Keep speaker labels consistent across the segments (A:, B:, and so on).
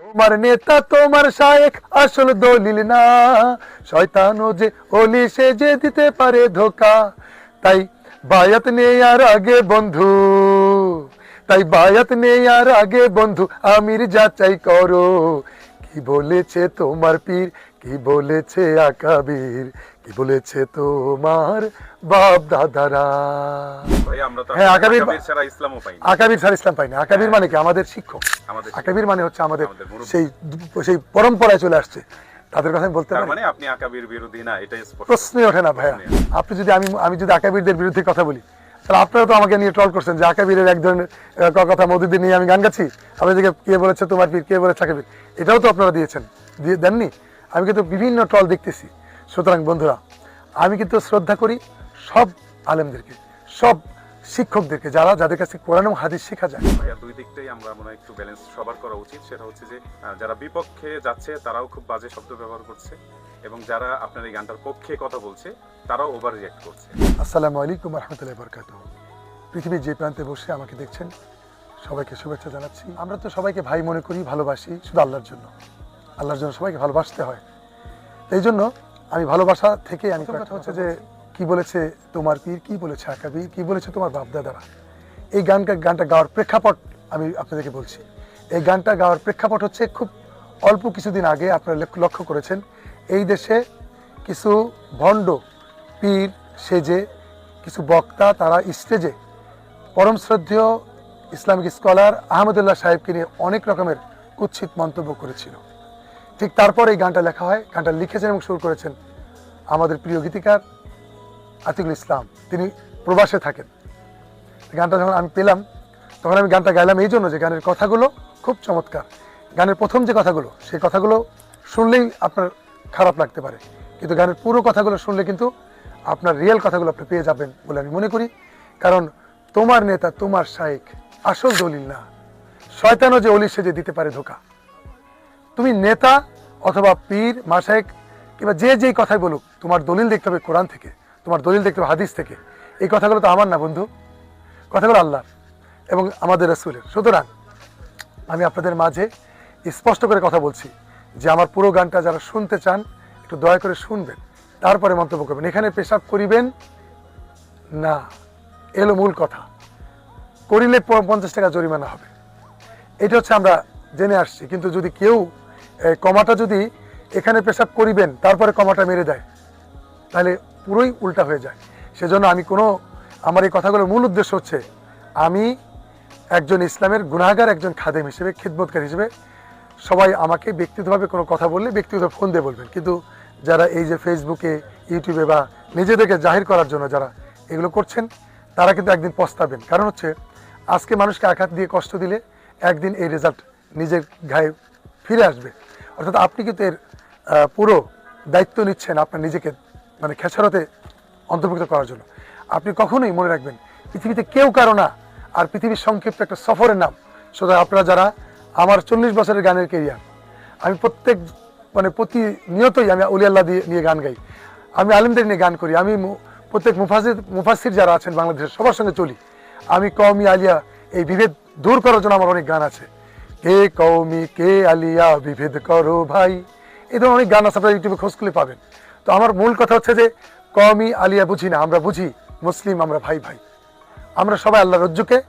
A: তোমার নেতা, তোমার শায়েখ, আসল দলিল না। শয়তানও যে অলি, সে যে দিতে পারে ধোকা। তাই বায়াত নেয়ার আগে বন্ধু। তাই বায়াত নেয়ার আগে বন্ধু, আমির যাচাই করো। কি বলেছে তোমার পীর, কি বলেছে আকাবির? বলেছে তোমার বাপ দাদারা। হ্যাঁ, আকাবির স্যার ইসলাম পাইনি। আকাবির মানে কি? আমাদের শিক্ষক। আকাবির মানে হচ্ছে আমাদের সেই সেই পরম্পরায় চলে আসছে। তাদের কথা আমি বলতে পারি?
B: মানে আপনি আকাবির বিরোধী না এটাই
A: প্রশ্নই ওঠে না ভাইয়া। আপনি যদি আমি আমি যদি আকাবিরদের বিরুদ্ধে কথা বলি তাহলে আপনারা তো আমাকে নিয়ে ট্রল করছেন যে আকাবিরের এক ধরনের কথা মোদিদের নিয়ে আমি গান গাচ্ছি। আপনাদেরকে কে বলেছে তোমার পীর কে বলেছে আকাবির? এটাও তো আপনারা দিয়েছেন। দিয়ে দেননি? আমি কিন্তু বিভিন্ন ট্রল দেখতেছি। সুতরাং বন্ধুরা আমি কিন্তু শ্রদ্ধা করি সব আলেমদেরকে সব শিক্ষকদেরকে যারা যাদের কাছে কোরআন এবং হাদিস শেখা যায়।
B: ভাইয়া দুই দিকটাই আমরা মনে একটু ব্যালেন্স সবার করা উচিত। সেটা হচ্ছে যে যারা বিপক্ষে যাচ্ছে তারাও খুব বাজে শব্দ ব্যবহার করছে এবং যারা আপনার এই গানটার পক্ষে কথা বলছে তারাও ওভার রিয়াক্ট করছে।
A: আসসালামু আলাইকুম রহমতুল্লাহ বরকাত পৃথিবীর যে প্রান্তে বসে আমাকে দেখছেন সবাইকে শুভেচ্ছা জানাচ্ছি। আমরা তো সবাইকে ভাই মনে করি ভালোবাসি শুধু আল্লাহর জন্য। আল্লাহর জন্য সবাইকে ভালোবাসতে হয়। এই জন্য আমি ভালোবাসা থেকে আমি কথা হচ্ছে যে কি বলেছে তোমার পীর কি বলেছে আকাবি কি বলেছে তোমার বাপদাদারা? এই গানটা গানটা গাওয়ার প্রেক্ষাপট আমি আপনাদেরকে বলছি। এই গানটা গাওয়ার প্রেক্ষাপট হচ্ছে খুব অল্প কিছুদিন আগে আপনারা লক্ষ্য- করেছেন এই দেশে কিছু ভণ্ড পীর সেজে কিছু বক্তা তারা স্টেজে পরম শ্রদ্ধেয় ইসলামিক স্কলার আহমদুল্লাহ সাহেবকে নিয়ে অনেক রকমের কুৎসিত মন্তব্য করেছিল। ঠিক তারপর এই গানটা লেখা হয়, গানটা লিখেছেন এবং সুর করেছেন আমাদের প্রিয় গীতিকার আতিকুল ইসলাম। তিনি প্রবাসে থাকেন। গানটা যখন আমি পেলাম, তখন আমি গানটা গাইলাম এই জন্য যে গানের কথাগুলো খুব চমৎকার। গানের প্রথম যে কথাগুলো, সেই কথাগুলো শুনলেই আপনার খারাপ লাগতে পারে। কিন্তু গানের পুরো কথাগুলো শুনলে কিন্তু আপনার রিয়েল কথাগুলো আপনি পেয়ে যাবেন বলে আমি মনে করি। কারণ তোমার নেতা, তোমার শাইক আসল দলিল না। শয়তানও যে অলি সেজে দিতে পারে ধোকা। তুমি নেতা অথবা পীর মাসায়েক কিংবা যে যেই কথাই বলুক, তোমার দলিল দেখতে হবে কোরআন থেকে, তোমার দলিল দেখতে হবে হাদিস থেকে। এই কথাগুলো তো আমার না বন্ধু। কথাগুলো আল্লাহর এবং আমাদের রসুলের। সুতরাং আমি আপনাদের মাঝে স্পষ্ট করে কথা বলছি যে আমার পুরো গানটা যারা শুনতে চান, একটু দয়া করে শুনবেন। তারপরে মন্তব্য করবেন। এখানে পেশাব করিবেন না। এলো মূল কথা। করিলে পঞ্চাশ টাকা জরিমানা হবে। এটা হচ্ছে আমরা জেনে আসছি। কিন্তু যদি কেউ এ, কমাটা যদি এখানে পেশাব করিবেন তারপরে কমাটা মেরে দেয় তাহলে পুরোই উল্টা হয়ে যায়। সেজন্য আমি কোনো আমার এই কথাগুলোর মূল উদ্দেশ্য হচ্ছে আমি একজন ইসলামের গুনাহগার একজন খাদেম হিসেবে খিদমতকার হিসেবে সবাই আমাকে ব্যক্তিগতভাবে কোনো কথা বললে ব্যক্তিগত ফোন দিয়ে বলবেন। কিন্তু যারা এই যে ফেসবুকে ইউটিউবে বা নিজেদেরকে জাহির করার জন্য যারা এগুলো করছেন তারা কিন্তু একদিন পস্তাবেন। কারণ হচ্ছে আজকে মানুষকে আঘাত দিয়ে কষ্ট দিলে একদিন এই রেজাল্ট নিজের গায়ে ফিরে আসবে। অর্থাৎ আপনি কিন্তু এর পুরো দায়িত্ব নিচ্ছেন আপনার নিজেকে মানে খেসারতে অন্তর্ভুক্ত করার জন্য। আপনি কখনোই মনে রাখবেন, পৃথিবীতে কেউ কারও না, আর পৃথিবীর সংক্ষিপ্ত একটা সফরের নাম। সুতরাং আপনারা যারা, আমার চল্লিশ বছরের গানের কেরিয়ার আমি প্রত্যেক মানে প্রতিনিয়তই আমি অলি আল্লাহ দিয়ে, নিয়ে গান গাই। আমি আলিমদের নিয়ে গান করি, আমি প্রত্যেক মুফাসির মুফাসির যারা আছেন বাংলাদেশের, সবার সঙ্গে চলি। আমি কওমি আলিয়া এই বিভেদ দূর করার জন্য আমার অনেক গান আছে। কে কওমি, কে আলিয়া, বিভেদ করো ভাই। এই ধরনের অনেক গান আছে, আপনারা ইউটিউবে খোঁজ করলে পাবেন। তো আমার মূল কথা হচ্ছে যে, কওমি, আলিয়া বুঝি না, আমরা বুঝি, মুসলিম, আমরা ভাই ভাই। আমরা সবাই আল্লাহ রজ্জুকে,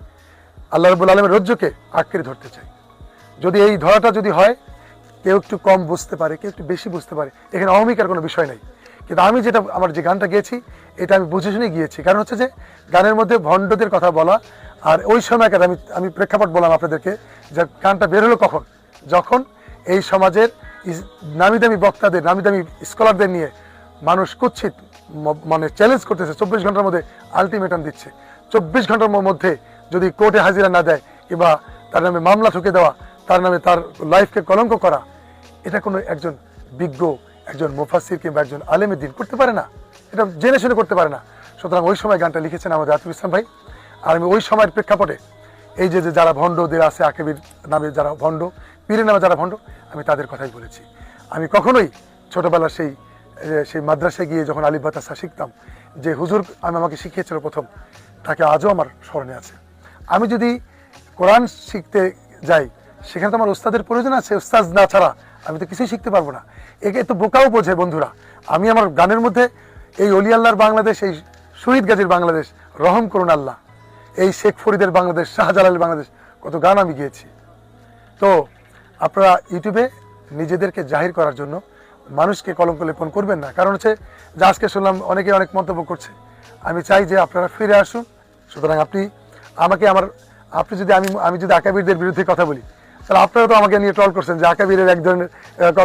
A: আল্লাহ রবুল আলমের রজ্জুকে আঁকড়ে ধরতে চাই। যদি এই ধরাটা যদি হয়, কেউ একটু কম বুঝতে পারে, কেউ একটু বেশি বুঝতে পারে। এখানে অহমিকার কোনো বিষয় নাই। কিন্তু আমি যেটা, আমার যে গানটা গেয়েছি, এটা আমি বুঝে শুনে গিয়েছি। কারণ হচ্ছে যে, গানের মধ্যে ভণ্ডদের কথা বলা আর ওই সময়কার আমি আমি প্রেক্ষাপট বললাম আপনাদেরকে যে গানটা বের হলো কখন? যখন এই সমাজের নামি দামি বক্তাদের নামি দামি স্কলারদের নিয়ে মানুষ ম- মানে চ্যালেঞ্জ করতেছে, চব্বিশ ঘণ্টার মধ্যে আলটিমেটাম দিচ্ছে। চব্বিশ ঘণ্টার মধ্যে যদি কোর্টে হাজিরা না দেয় কিংবা তার নামে মামলা ঠুকে দেওয়া, তার নামে তার লাইফকে কলঙ্ক করা, এটা কোনো একজন বিজ্ঞ, একজন মুফাসির কিংবা একজন আলেমের দিন করতে পারে না। এটা জেনে শুনে করতে পারে না। সুতরাং ওই সময় গানটা লিখেছেন আমাদের আতিফ ইসলাম ভাই। আর আমি ওই সময়ের প্রেক্ষাপটে এই যে যে যারা ভণ্ডদের আছে, আকেবির নামে যারা ভণ্ড, পীরের নামে যারা ভণ্ড, আমি তাদের কথাই বলেছি। আমি কখনোই ছোটবেলার সেই সেই মাদ্রাসায় গিয়ে যখন আলিফ বাতাসা শিখতাম, যে হুজুর আমি আমাকে শিখিয়েছিল প্রথম, তাকে আজও আমার স্মরণে আছে। আমি যদি কোরআন শিখতে যাই, সেখানে তো আমার উস্তাদের প্রয়োজন আছে উস্তাদ না ছাড়া আমি তো কিছুই শিখতে পারব না। একে তো বোকাও বোঝে বন্ধুরা। আমি আমার গানের মধ্যে এই অলি বাংলাদেশ, এই শহীদ গাজীর বাংলাদেশ, রহম করুন আল্লাহ। এই শেখ ফরিদের বাংলাদেশ, শাহজালালের বাংলাদেশ, কত গান আমি গিয়েছি। তো আপনারা ইউটিউবে নিজেদেরকে জাহির করার জন্য মানুষকে কলঙ্ক লেপন করবেন না। কারণ হচ্ছে, যে আজকে শুনলাম, অনেকে অনেক মন্তব্য করছে। আমি চাই যে আপনারা ফিরে আসুন। সুতরাং আপনি আমাকে আমার, আপনি যদি আমি আমি যদি আকাবিরদের বিরুদ্ধে কথা বলি, তাহলে আপনারা তো আমাকে নিয়ে ট্রল করছেন যে আকাবিরের এক ধরনের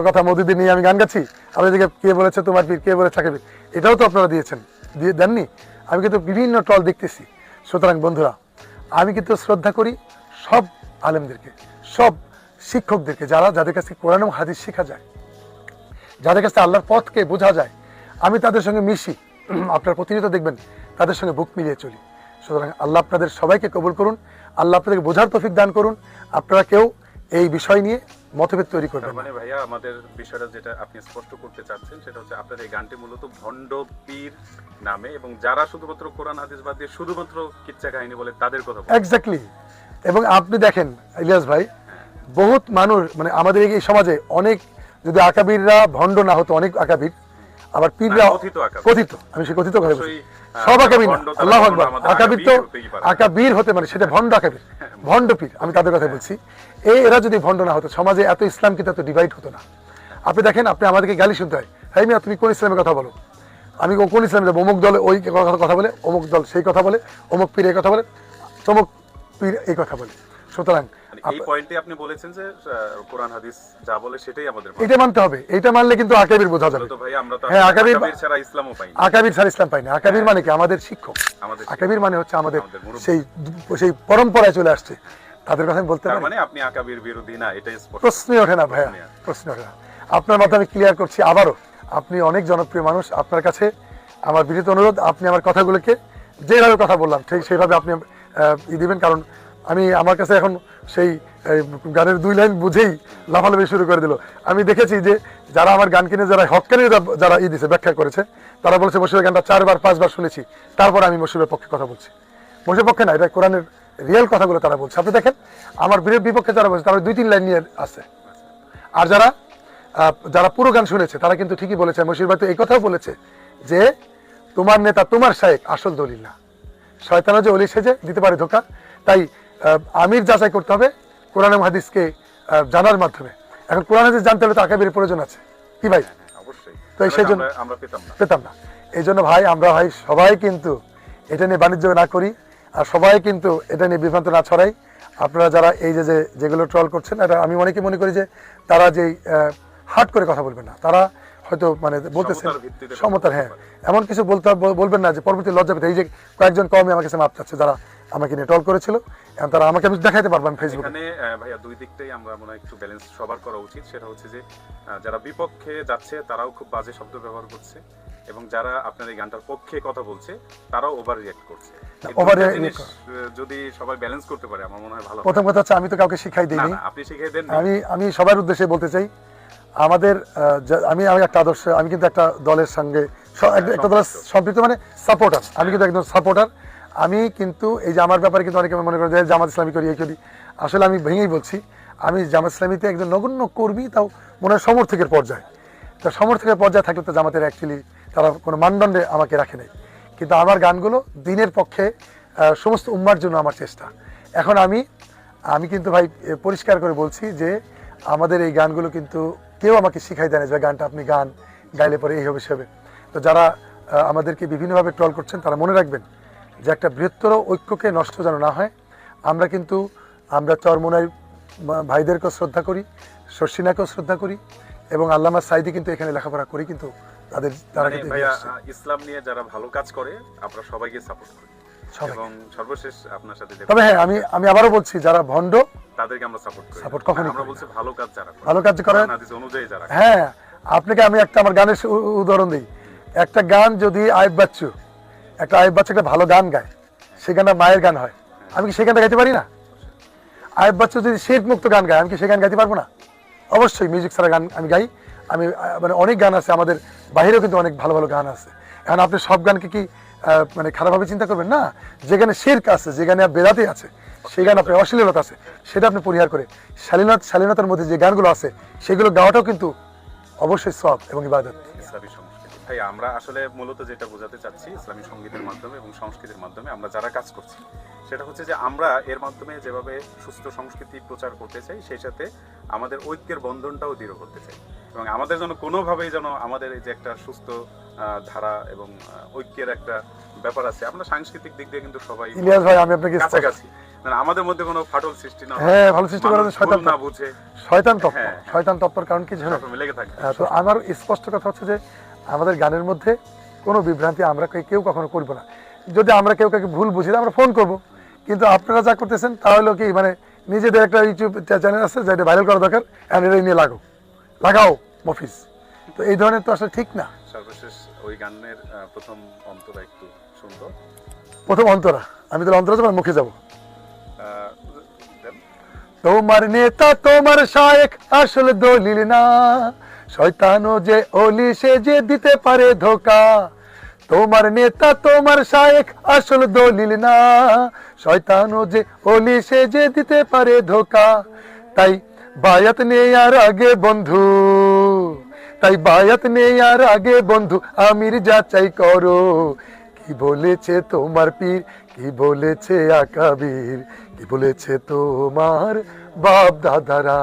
A: কথা মোদিদের নিয়ে আমি গান গাচ্ছি। আপনাদেরকে কে বলেছে তোমার পীর কে বলেছে আকাবির? এটাও তো আপনারা দিয়েছেন, দিয়ে দেননি। আমি কিন্তু বিভিন্ন ট্রল দেখতেছি। সুতরাং বন্ধুরা, আমি কিন্তু শ্রদ্ধা করি সব আলেমদেরকে, সব শিক্ষকদেরকে, যারা যাদের কাছে কোরআন এবং হাদিস শেখা যায়, যাদের কাছে আল্লাহর পথকে বোঝা যায়, আমি তাদের সঙ্গে মিশি আপনার প্রতিনিয়ত দেখবেন তাদের সঙ্গে বুক মিলিয়ে চলি। সুতরাং আল্লাহ আপনাদের সবাইকে কবুল করুন, আল্লাহ আপনাদেরকে বোঝার তফিক দান করুন, আপনারা কেউ এই বিষয় নিয়ে মতভেদ তৈরি করবেন
B: মানে ভাইয়া আমাদের বিষয়টা যেটা আপনি স্পষ্ট করতে চাচ্ছেন সেটা হচ্ছে আপনার এই গানটি মূলত ভণ্ড পীর নামে এবং যারা শুধুমাত্র কোরআন হাদিস বাদ দিয়ে শুধুমাত্র কিচ্ছা কাহিনী বলে তাদের কথা।
A: এক্স্যাক্টলি এবং আপনি দেখেন ইলিয়াস ভাই বহুত মানুষ মানে আমাদের এই সমাজে অনেক যদি আকাবিররা ভণ্ড না হতো অনেক আকাবির আবার পীররা
B: কথিত
A: আমি সে কথিত কথা বলছি। সব আকাবির আল্লাহ আকবার। আকাবির তো
B: আকাবির হতেই পারে।
A: হতে মানে সেটা ভণ্ড আকাবির ভণ্ড পীর আমি তাদের কথা বলছি। এই এরা যদি ভণ্ড না হতো সমাজে এত ইসলাম কিন্তু এত ডিভাইড হতো না। আপনি দেখেন আপনি আমাদেরকে গালি শুনতে হয়। হ্যাঁ মিয়া তুমি কোন ইসলামের কথা বলো? আমি কোন ইসলামে যাব অমুক দলে ওই কথা- কথা বলে অমুক দল সেই কথা বলে অমুক পীর এই কথা বলে তমুক পীর এই কথা বলে। সুতরাং
B: এই পয়েন্টে আপনি বলেছেন যে কোরআন হাদিস যা বলে সেটাই আমাদের
A: এটা মানতে হবে। এইটা মানলে কিন্তু আকাবির বোঝা যাবে।
B: তো ভাই আমরা তো
A: হ্যাঁ, আকাবির-
B: আকাবির ছাড়া ইসলামও পাই না
A: আকাবির ছাড়া ইসলাম পাই না আকাবির মানে কি? আমাদের শিক্ষক। আকাবির মানে হচ্ছে আমাদের সেই সেই পরম্পরায় চলে আসছে। তাদের কথা আমি বলতে পারি
B: মানে আপনি আকাবির বিরোধী না এটাই স্পষ্ট।
A: প্রশ্নই ওঠে না ভাইয়া। প্রশ্ন ওঠে না। আপনার মাধ্যমে আমি ক্লিয়ার করছি আবারও আপনি অনেক জনপ্রিয় মানুষ। আপনার কাছে আমার বিনীত অনুরোধ আপনি আমার কথাগুলোকে যেভাবে কথা বললাম ঠিক সেইভাবে আপনি দিবেন। কারণ আমি আমার কাছে এখন সেই গানের দুই লাইন বুঝেই লাফালাফি শুরু করে দিল। আমি দেখেছি যে যারা আমার গান কিনে, যারা হকানি যারা ই দিছে, ব্যাখ্যা করেছে, তারা বলছে মসিবের গানটা চারবার, পাঁচবার শুনেছি। তারপর আমি মসিবের পক্ষে কথা বলছি। মসিবের পক্ষে না, এটা কোরআনের রিয়েল কথাগুলো তারা বলছে। আপনি দেখেন, আমার বিরোধ বিপক্ষে যারা বলছে, তারা দুই, তিন লাইন নিয়ে আছে। আর যারা যারা পুরো গান শুনেছে, তারা কিন্তু ঠিকই বলেছে মশির ভাই তো এই কথাও বলেছে যে, তোমার নেতা, তোমার শায়েক আসল দলিল না। শয়তানা যে অলি সেজে দিতে পারে ধোকা, তাই আমির যাচাই করতে হবে কোরআন হাদিসকে জানার মাধ্যমে। এখন কোরআন হাদিস জানতে হলে তো আকাবির প্রয়োজন আছে। কি ভাই?
B: হ্যাঁ, অবশ্যই।
A: তো
B: আমরা- আমরা পেতাম না।
A: এই জন্য ভাই আমরা ভাই সবাই কিন্তু এটা নিয়ে বাণিজ্য না করি আর সবাই কিন্তু এটা নিয়ে বিভ্রান্ত না ছড়াই। আপনারা যারা এই যে যে যেগুলো ট্রল করছেন এটা আমি অনেকে মনে করি যে তারা যেই হার্ট করে কথা বলবেন না। তারা হয়তো মানে বলতেছেন।
B: সমতার
A: হ্যাঁ। এমন কিছু বলতে বলবেন না যে পরবর্তী লজ্জা পেতে। এই যে কয়েকজন কমই আমার কাছে মাপ চাচ্ছে যারা আমাকে নিয়ে ট্রল করেছিল এখন তারা আমাকে আমি দেখাইতে পারব আমি ফেসবুকে
B: এখানে ভাইয়া দুই দিকটাই আমরা মনে একটু ব্যালেন্স সবার করা উচিত। সেটা হচ্ছে যে যারা বিপক্ষে যাচ্ছে তারাও খুব বাজে শব্দ ব্যবহার করছে এবং যারা আপনার এই গানটার পক্ষে কথা বলছে তারাও ওভার রিয়াক্ট করছে। আহ, যদি সবাই ব্যালেন্স করতে পারে আমার মনে হয় ভালো
A: প্রথম কথা হচ্ছে আমি তো কাউকে শিখাই দিইনি।
B: আপনি শিখাই দেন
A: আমি আমি সবার উদ্দেশ্যে বলতে চাই আমাদের আমি আমি একটা আদর্শ আমি কিন্তু একটা দলের সঙ্গে একটা- দলের সম্পৃক্ত। মানে সাপোর্টার আমি কিন্তু একজন সাপোর্টার আমি কিন্তু এই যে আমার ব্যাপারে কিন্তু অনেকে মনে করেন যে জামাত ইসলামী করি এই করি। আসলে আমি ভেঙেই বলছি আমি জামাত ইসলামীতে একজন নগণ্য কর্মী তাও মনে হয় সমর্থকের পর্যায়ে। তা সমর্থকের পর্যায়ে থাকলে তো জামাতের অ্যাকচুয়ালি তারা কোনো মানদণ্ডে আমাকে রাখে নাই। কিন্তু আমার গানগুলো দিনের পক্ষে সমস্ত উম্মার জন্য আমার চেষ্টা। এখন আমি আমি কিন্তু ভাই পরিষ্কার করে বলছি যে আমাদের এই গানগুলো কিন্তু কেউ আমাকে শিখাই দেয় না যে গানটা আপনি গান গাইলে পরে এই হবে সে হবে। তো যারা আমাদেরকে বিভিন্নভাবে ট্রল করছেন তারা মনে রাখবেন যে একটা বৃহত্তর ঐক্যকে নষ্ট যেন না হয়। আমরা কিন্তু আমরা চরমোনাই ভাইদেরকেও শ্রদ্ধা করি শর্ষিনাকেও শ্রদ্ধা করি এবং আল্লামা সাইদি কিন্তু এখানে লেখাপড়া করি কিন্তু তাদের তারা
B: মানে ইসলাম নিয়ে যারা ভালো কাজ করে আমরা সবাইকে সাপোর্ট করি। এবং সর্বশেষ আপনার সাথে
A: তবে হ্যাঁ আমি আমি আবারও বলছি যারা
B: তাদেরকে আমরা সাপোর্ট করি।
A: Support কখনোই
B: আমরা বলছি ভালো কাজ যারা
A: ভালো কাজ করে
B: হাদিস অনুযায়ী যারা
A: হ্যাঁ আপনাকে আমি একটা আমার গানের উদাহরণ দিই। একটা গান যদি আয়েব বাচ্চু একটা আয়েব বাচ্চু একটা ভালো গান গায় সে গানটা মায়ের গান হয়। আমি কি সে গানটা গাইতে পারি না? আয়েব বাচ্চু যদি শেখ মুক্ত গান গায় আমি কি সে গান গাইতে পারব না? অবশ্যই মিউজিক ছাড়া গান আমি গাই। আমি মানে অনেক গান আছে আমাদের বাইরেও কিন্তু অনেক ভালো ভালো গান আছে। এখন আপনি সব গানকে কি মানে খারাপভাবে চিন্তা করবেন না। যেখানে শির্ক আছে, যেখানে বেদাতে আছে, সেখানে আপনি অশ্লীলতা আছে, সেটা আপনি পরিহার করে শালীনত, শালীনতার মধ্যে যে গানগুলো আছে, সেগুলো গাওয়াটাও কিন্তু অবশ্যই সব এবং ইবাদত।
B: ভাই, আমরা আসলে মূলত যেটা বোঝাতে চাচ্ছি ইসলামী সঙ্গীতের মাধ্যমে এবং সংস্কৃতির মাধ্যমে, আমরা যারা কাজ করছি, সেটা হচ্ছে যে আমরা এর মাধ্যমে যেভাবে সুস্থ সংস্কৃতি প্রচার করতে চাই, সেই সাথে আমাদের ঐক্যের বন্ধনটাও দৃঢ় করতে চাই। এবং আমাদের জন্য কোনোভাবেই যেন আমাদের এই যে একটা সুস্থ ধারা এবং ঐক্যের একটা ব্যাপার আছে। আমরা সাংস্কৃতিক দিক দিয়ে কিন্তু সবাই
A: ইলিয়াস ভাই আমি আপনাকে
B: কাছাকাছি। মানে আমাদের মধ্যে কোনো ফাটল সৃষ্টি না হ্যাঁ।
A: ভালো সৃষ্টি করার শয়তান
B: না বুঝে।
A: শয়তান তত্ত্ব
B: হ্যাঁ।
A: শয়তান তত্ত্বর কারণ কি
B: সবসময় লেগে থাকে।
A: তো আমার স্পষ্ট কথা হচ্ছে যে আমাদের গানের মধ্যে কোনো বিভ্রান্তি আমরা কেউ কখনো করব না। যদি আমরা কেউ কাউকে ভুল বুঝি আমরা ফোন করব। কিন্তু আপনারা যা করতেছেন তাহলে কি মানে নিজেদের একটা ইউটিউব চ্যানেল আছে যেটা ভাইরাল করা দরকার এটা নিয়ে লাগাও। লাগাও মফিস তো এই ধরনের তো আসলে ঠিক না।
B: সর্বশেষ ওই গানের প্রথম অন্তরা একটু সুন্দর
A: প্রথম অন্তরা। আমি তাহলে অন্তরা যাব মুখে যাব। তোমার নেতা তোমার শায়েক আসলে দলিল না। শয়তানও যে অলি সে যে দিতে পারে ধোকা। তোমার নেতা তোমার শায়েক আসল দলিল না। শয়তানও যে অলি সে যে দিতে পারে ধোকা। তাই বায়াত নেয়ার আগে বন্ধু। তাই বায়াত নেই আর আগে বন্ধু, আমির যাচাই করো। কি বলেছে তোমার পীর? কি বলেছে আকাবির? কি বলেছে তোমার বাপ দাদারা?